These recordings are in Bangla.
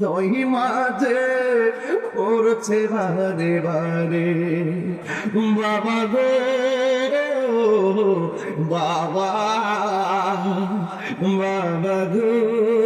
দই মাঝে পড়ছে বারে বারে। বাবা গো বাবা বাবা গো।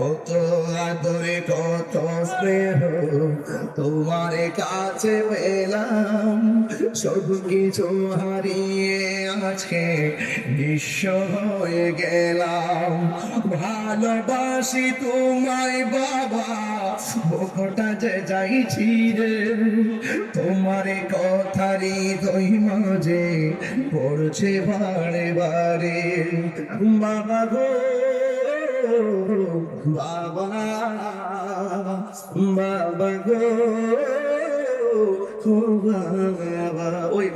কত আদরে কত স্নেহ তোমার কাছে পেলাম। সব কিছু হারিয়ে আজকে নিঃস্ব হয়ে গেলাম। ভালোবাসি তোমায় বাবা বুকটা যে যাইছি রে তোমার কথারি দই মাঝে পড়ছে বারে বারে। বাবা গো। বাবা বাবা গো বাবা ওই